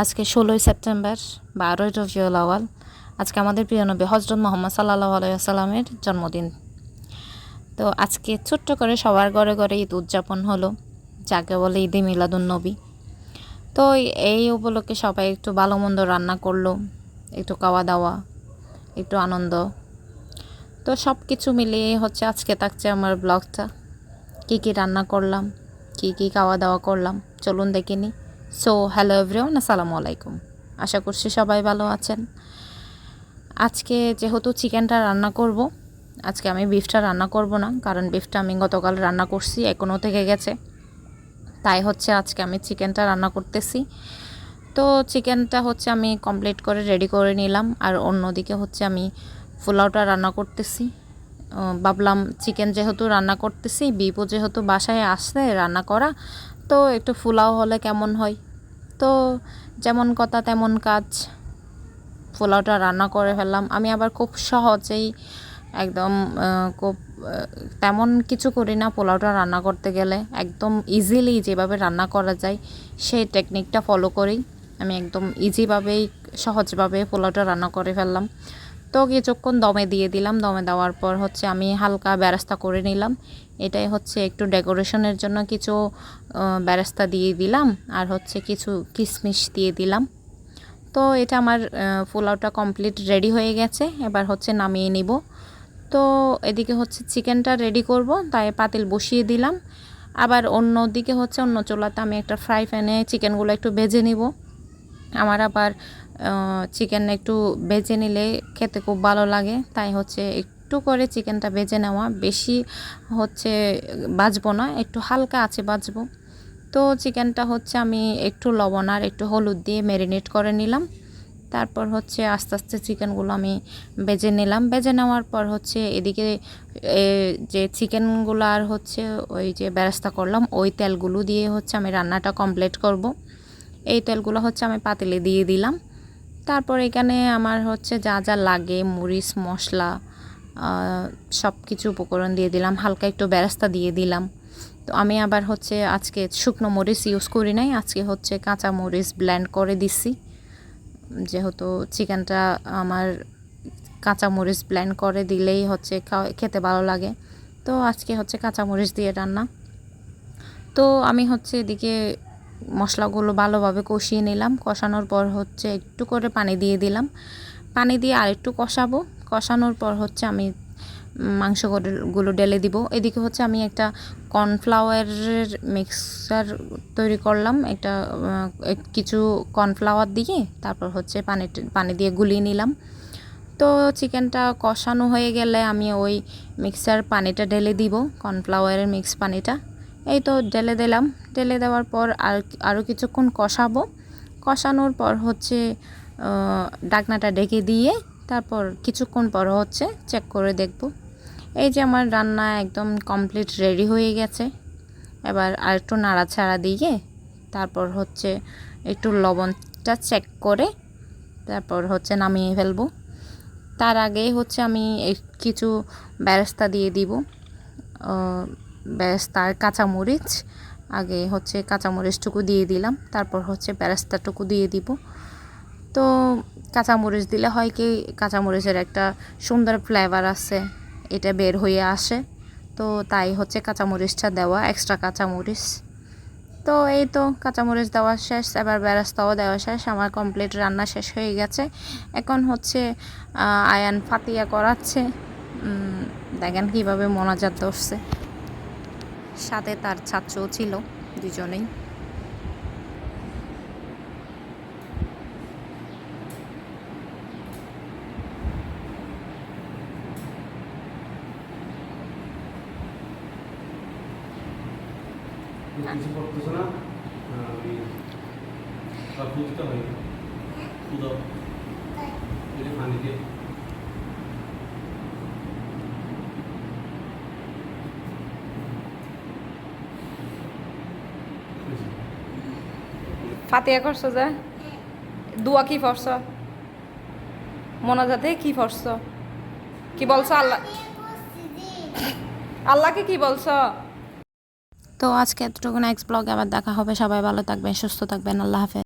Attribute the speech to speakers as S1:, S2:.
S1: আজকে ষোলোই সেপ্টেম্বর, বারোই রবিউল আওয়াল আজকে আমাদের প্রিয় নবী হজরত মোহাম্মদ সাল্লাহ আলাইসাল্লামের জন্মদিন। তো আজকে ছোট্ট করে সবার ঘরে ঘরে ঈদ উদযাপন হলো, যাকে বলে ঈদে মিলাদুন নবী। তো এই উপলক্ষে সবাই একটু ভালো মন্দ রান্না করল, একটু খাওয়া দাওয়া, একটু আনন্দ। তো সব কিছু মিলিয়ে হচ্ছে আজকে থাকছে আমার ব্লগটা। কী কী রান্না করলাম, কী কী খাওয়া দাওয়া করলাম, চলুন দেখে নিই। সো হ্যালো এভরিওয়ান আসসালামু আলাইকুম। আশা করছি সবাই ভালো আছেন। আজকে যেহেতু চিকেনটা রান্না করব, আজকে আমি বিফটা রান্না করব না, কারণ বিফটা আমি গতকাল রান্না করছি এখনও থেকে গেছে। তাই হচ্ছে আজকে আমি চিকেনটা রান্না করতেছি। তো চিকেনটা হচ্ছে আমি কমপ্লিট করে রেডি করে নিলাম, আর অন্যদিকে হচ্ছে আমি পোলাওটা রান্না করতেছি। ভাবলাম চিকেন যেহেতু রান্না করতেছি বিপো যেহেতু বাসায় আসছে, রান্না করা তো একটু ফুলাও হলে কেমন হয়? তো যেমন কথা তেমন কাজ। পোলাওটা রান্না করে ফেললাম। আমি আবার খুব সহজেই একদম খুব তেমন কিছু করি না পোলাওটা রান্না করতে গেলে। একদম ইজিলি যেভাবে রান্না করা যায়, সেই টেকনিকটা ফলো করি। আমি একদম ইজিভাবেই সহজভাবে পোলাওটা রান্না করে ফেললাম। তো কিছুক্ষণ দমে দিয়ে দিলাম। দমে দেওয়ার পর হচ্ছে আমি হালকা ব্যারাস্তা করে নিলাম। এটাই হচ্ছে একটু ডেকোরেশনের জন্য কিছু ব্যারাস্তা দিয়ে দিলাম আর হচ্ছে কিছু কিশমিশ দিয়ে দিলাম। তো এটা আমার পোলাওটা কমপ্লিট রেডি হয়ে গেছে। এবার হচ্ছে নামিয়ে নিব। তো এদিকে হচ্ছে চিকেনটা রেডি করব, তাই পাতিল বসিয়ে দিলাম। আবার অন্য দিকে হচ্ছে অন্য চোলাতে আমি একটা ফ্রাই প্যানে চিকেনগুলো একটু ভেজে নিব। আমার আবার চিকেন একটু বেজে নিলে খেতে খুব ভালো লাগে। তাই হচ্ছে একটু করে চিকেনটা বেজে নেওয়া। বেশি হচ্ছে বাজবো না, একটু হালকা আছে বাজবো। তো চিকেনটা হচ্ছে আমি একটু লবণ আর একটু হলুদ দিয়ে ম্যারিনেট করে নিলাম। তারপর হচ্ছে আস্তে আস্তে চিকেনগুলো আমি বেজে নিলাম। বেজে নেওয়ার পর হচ্ছে এদিকে যে চিকেনগুলো আর হচ্ছে ওই যে ব্যবস্থা করলাম, ওই তেলগুলো দিয়ে হচ্ছে আমি রান্নাটা কমপ্লিট করব। এই তেলগুলো হচ্ছে আমি পাতিলে দিয়ে দিলাম। তারপর এখানে আমার হচ্ছে যা যা লাগে, মরিচ, মশলা সব কিছু উপকরণ দিয়ে দিলাম। হালকা একটু বেরাস্তা দিয়ে দিলাম। তো আমি আবার হচ্ছে আজকে শুকনো মরিচ ইউজ করি নাই, আজকে হচ্ছে কাঁচা মরিচ ব্ল্যান্ড করে দিছি। যেহেতু চিকেনটা আমার কাঁচা মরিচ ব্ল্যান্ড করে দিলেই হচ্ছে খেতে ভালো লাগে। তো আজকে হচ্ছে কাঁচা মরিচ দিয়ে রান্না। তো আমি হচ্ছে এদিকে মশলাগুলো ভালোভাবে কষিয়ে নিলাম। কষানোর পর হচ্ছে একটু করে পানি দিয়ে দিলাম। পানি দিয়ে আরেকটু কষাবো। কষানোর পর হচ্ছে আমি মাংসগুলো ডেলে দিব। এদিকে হচ্ছে আমি একটা কর্নফ্লাওয়ারের মিক্সার তৈরি করলাম। একটা কিছু কর্নফ্লাওয়ার দিয়ে তারপর হচ্ছে পানি পানি দিয়ে গুলিয়ে নিলাম। তো চিকেনটা কষানো হয়ে গেলে আমি ওই মিক্সার পানিটা ঢেলে দিব। কর্নফ্লাওয়ারের মিক্স পানিটা। এই তো ঢেলে দিলাম। ঢেলে দেওয়ার পর আর আরও কিছুক্ষণ কষাবো। কষানোর পর হচ্ছে ডাকনাটা ডেকে দিয়ে তারপর কিছুক্ষণ পর হচ্ছে চেক করে দেখব। এই যে আমার রান্না একদম কমপ্লিট রেডি হয়ে গেছে। এবার আর একটু নাড়াছাড়া দিয়ে তারপর হচ্ছে একটু লবণটা চেক করে তারপর হচ্ছে নামিয়ে ফেলব। তার আগে হচ্ছে আমি কিছু ব্যবস্থা দিয়ে দিব। বেরেস্তার কাঁচামরিচ, আগে হচ্ছে কাঁচামরিচটুকু দিয়ে দিলাম, তারপর হচ্ছে বেরেস্তাটুকু দিয়ে দিব। তো কাঁচামরিচ দিলে হয় কি, কাঁচামরিচের একটা সুন্দর ফ্লেভার আছে, এটা বের হয়ে আসে। তো তাই হচ্ছে কাঁচামরিচটা দেওয়া এক্সট্রা কাঁচামরিচ। তো এই তো কাঁচামরিচ দেওয়া শেষ, এবার বেরাস্তাও দেওয়া শেষ, আমার কমপ্লিট রান্না শেষ হয়ে গেছে। এখন হচ্ছে আয়ান ফাতিয়া করাচ্ছে। দেখেন কীভাবে মনাজাত ধরছে। সাথে তার ছাত্রও ছিল দুজনেই।
S2: কিছু করতেছে না ওই খুঁজতে হয় খুঁজো পানি দিয়ে
S3: ফাতিয়া করছ যে? দুয়া কি পড়ছ? মোনাজাতে কি পড়ছ? কি বলছো আল্লাহ আল্লাহকে কি বলছো?
S1: তো আজকে এতটুকু নেক্সট ব্লগে আবার দেখা হবে। সবাই ভালো থাকবেন, সুস্থ থাকবেন। আল্লাহ হাফেজ।